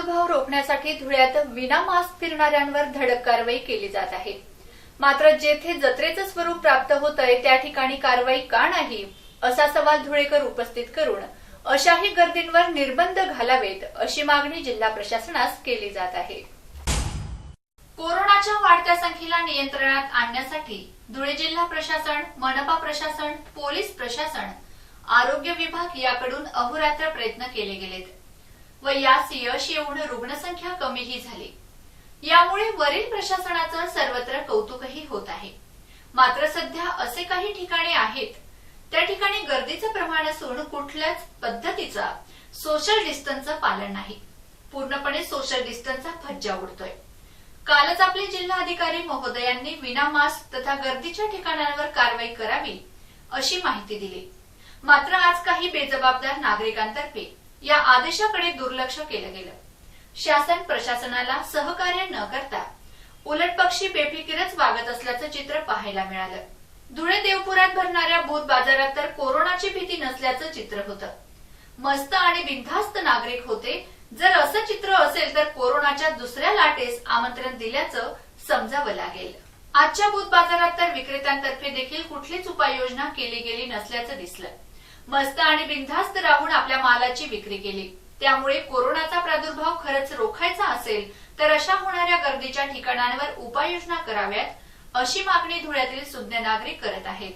प्रादुर्भाव रोखण्यासाठी धुळ्यात विना मास्क फिरणाऱ्यांवर धडक कारवाई केली जात आहे. मात्र जेथे जत्रेचं स्वरूप प्राप्त होतंय त्या ठिकाणी कारवाई का नाही असा सवाल धुळेकर उपस्थित करून अशाही गर्दींवर निर्बंध घालावेत अशी मागणी जिल्हा प्रशासनास केली जात आहे. कोरोनाच्या वाढत्या संख्येला नियंत्रणात आणण्यासाठी धुळे जिल्हा प्रशासन मनपा प्रशासन पोलीस प्रशासन आरोग्य विभाग याकडून अहोरात्र प्रयत्न केले गेलेत. व यास यश येऊन रुग्णसंख्या कमीही झाली. यामुळे वरील प्रशासनाचं सर्वत्र कौतुकही होत आहे. मात्र सध्या असे काही ठिकाणे आहेत त्या ठिकाणी गर्दीचं प्रमाण असून कुठल्याच पद्धतीचा सोशल डिस्टन्सचं पालन नाही. पूर्णपणे सोशल डिस्टन्सचा फज्जा उडतोय. कालच आपले जिल्हाधिकारी महोदयांनी विना मास्क तथा गर्दीच्या ठिकाणांवर कारवाई करावी अशी माहिती दिली. मात्र आज काही बेजबाबदार नागरिकांतर्फे या आदेशाकडे दुर्लक्ष केलं गेलं. शासन प्रशासनाला सहकार्य न करता उलटपक्षी बेफिकीरच वागत असल्याचं चित्र पाहायला मिळालं. धुळे देवपुरात भरणाऱ्या बूथ बाजारात तर कोरोनाची भीती नसल्याचं चित्र होतं. मस्त आणि बिनधास्त नागरिक होते. जर असं चित्र असेल तर कोरोनाच्या दुसऱ्या लाटेस आमंत्रण दिल्याचं समजावं लागेल. आजच्या बुध बाजारात तर विक्रेत्यांतर्फे देखील कुठलीच उपाययोजना केली गेली नसल्याचं दिसलं. मस्त आणि बिनधास्त राहून आपल्या मालाची विक्री केली. त्यामुळे कोरोनाचा प्रादुर्भाव खरंच रोखायचा असेल तर अशा होणाऱ्या गर्दीच्या ठिकाणांवर उपाययोजना कराव्यात अशी मागणी धुळ्यातील सुज्ञ नागरिक करत आहेत.